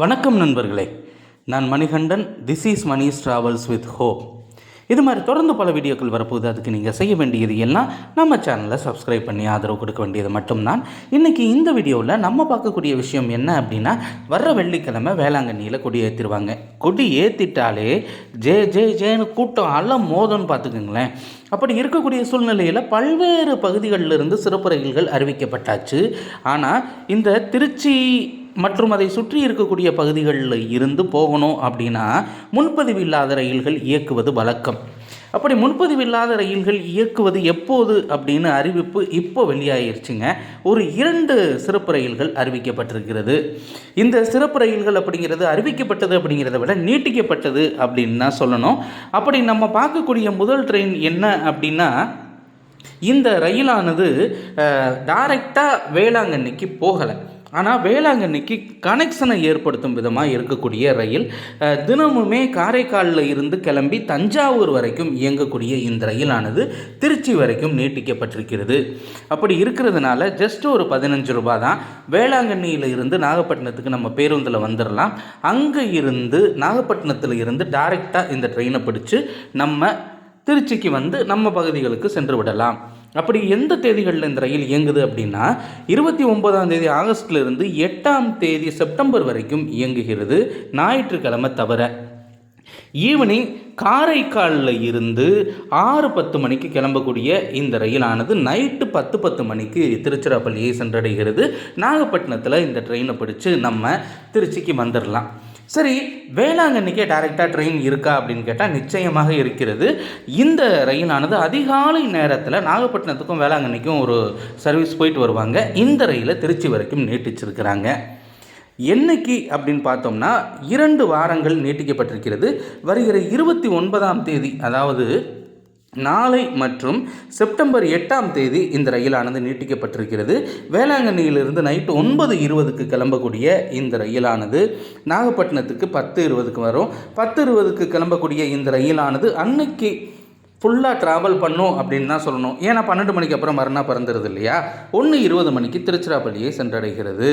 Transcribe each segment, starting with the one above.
வணக்கம் நண்பர்களே. நான் Manikandan this is Mani's travels with hope இது மாதிரி தொடர்ந்து பல வீடியோக்கள் வரப்போகுது. அதுக்கு நீங்கள் செய்ய வேண்டியது எல்லாம் நம்ம சேனலை சப்ஸ்கிரைப் பண்ணி ஆதரவு கொடுக்க வேண்டியது மட்டும்தான். இன்றைக்கி இந்த வீடியோவில் நம்ம பார்க்கக்கூடிய விஷயம் என்ன அப்படின்னா வர்ற வெள்ளிக்கிழமை வேளாங்கண்ணியில் கொடி ஏற்றிடுவாங்க கொடி ஏற்றிட்டாலே ஜே ஜே ஜேன்னு கூட்டம் அல்ல மோதம்னு பார்த்துக்குங்களேன். அப்படி இருக்கக்கூடிய சூழ்நிலையில் பல்வேறு பகுதிகளில் இருந்து சிறப்பு ரயில்கள் அறிவிக்கப்பட்டாச்சு. ஆனால் இந்த திருச்சி மற்றும் அதை சுற்றி இருக்கக்கூடிய பகுதிகளில் இருந்து போகணும் அப்படின்னா முன்பதிவு இல்லாத ரயில்கள் இயக்குவது வழக்கம். அப்படி முன்பதிவு இல்லாத ரயில்கள் இயக்குவது எப்போது அப்படின்னு அறிவிப்பு இப்போ வெளியாகிருச்சுங்க ஒரு இரண்டு சிறப்பு ரயில்கள் அறிவிக்கப்பட்டிருக்கிறது. இந்த சிறப்பு ரயில்கள் அப்படிங்கிறது அறிவிக்கப்பட்டது அப்படிங்கிறத விட நீட்டிக்கப்பட்டது அப்படின்னு தான் சொல்லணும். அப்படி நம்ம பார்க்கக்கூடிய முதல் ட்ரெயின் என்ன அப்படின்னா இந்த ரயிலானது டைரெக்டாக வேளாங்கண்ணிக்கு போகலை. ஆனால் வேளாங்கண்ணிக்கு கனெக்ஷனை ஏற்படுத்தும் விதமாக இருக்கக்கூடிய ரயில் தினமுமே காரைக்காலில் இருந்து கிளம்பி தஞ்சாவூர் வரைக்கும் இயங்கக்கூடிய இந்த ரயிலானது திருச்சி வரைக்கும் நீட்டிக்கப்பட்டிருக்கிறது. அப்படி இருக்கிறதுனால ஜஸ்ட் ஒரு பதினஞ்சு ரூபா தான். வேளாங்கண்ணியில் இருந்து நாகப்பட்டினத்துக்கு நம்ம பேருந்தில் வந்துடலாம் அங்கே இருந்து நாகப்பட்டினத்தில் இருந்து டைரெக்டாக இந்த ட்ரெயினை பிடிச்சு நம்ம திருச்சிக்கு வந்து நம்ம பகுதிகளுக்கு சென்று விடலாம். அப்படி எந்த தேதிகளில் இந்த ரயில் இயங்குது அப்படின்னா இருபத்தி ஒன்பதாம் தேதி ஆகஸ்ட்லேருந்து எட்டாம் தேதி செப்டம்பர் வரைக்கும் இயங்குகிறது. ஞாயிற்றுக்கிழமை தவிர. ஈவினிங் காரைக்காலில் இருந்து ஆறு பத்து மணிக்கு கிளம்பக்கூடிய இந்த ரயிலானது நைட்டு பத்து பத்து மணிக்கு திருச்சிராப்பள்ளியை சென்றடைகிறது. நாகப்பட்டினத்தில் இந்த ட்ரெயினை பிடிச்சு நம்ம திருச்சிக்கு வந்துடலாம் சரி வேளாங்கண்ணிக்கே டைரெக்டாக ட்ரெயின் இருக்கா அப்படின்னு கேட்டால் நிச்சயமாக இருக்கிறது. இந்த ரயிலானது அதிகாலை நேரத்தில் நாகப்பட்டினத்துக்கும் வேளாங்கண்ணிக்கும் ஒரு சர்வீஸ் போயிட்டு வருவாங்க. இந்த ரயிலை திருச்சி வரைக்கும் நீட்டிச்சிருக்கிறாங்க. என்னைக்கு அப்படின்னு பார்த்தோம்னா இரண்டு வாரங்கள் நீட்டிக்கப்பட்டிருக்கிறது. வருகிற இருபத்தி ஒன்பதாம் தேதி அதாவது நாளை மற்றும் செப்டம்பர் எட்டாம் தேதி இந்த ரயிலானது நீட்டிக்கப்பட்டிருக்கிறது. வேளாங்கண்ணியிலிருந்து நைட்டு ஒன்பது இருபதுக்கு கிளம்பக்கூடிய இந்த ரயிலானது நாகப்பட்டினத்துக்கு பத்து இருபதுக்கு வரும். பத்து இருபதுக்கு கிளம்பக்கூடிய இந்த ரயிலானது அன்னைக்கு ஃபுல்லாக ட்ராவல் பண்ணும் அப்படின்னு தான் சொல்லணும். ஏன்னா பன்னெண்டு மணிக்கு அப்புறம் மறுநாள் பிறந்துருது இல்லையா? ஒன்று இருபது மணிக்கு திருச்சிராப்பள்ளியை சென்றடைகிறது.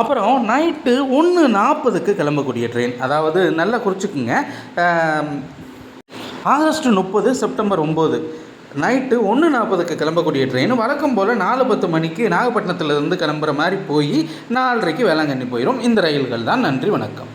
அப்புறம் நைட்டு ஒன்று நாற்பதுக்கு கிளம்பக்கூடிய ட்ரெயின் அதாவது நல்லா குறிச்சிக்குங்க. ஆகஸ்ட் முப்பது செப்டம்பர் ஒம்பது. நைட்டு ஒன்று நாற்பதுக்கு கிளம்பக்கூடிய ட்ரெயின் வழக்கம் போல் நாலு பத்து மணிக்கு நாகப்பட்டினத்துலேருந்து கிளம்புற மாதிரி போய் நாலரைக்கு வேளாங்கண்ணி போயிடும் இந்த ரயில்கள் தான். நன்றி வணக்கம்.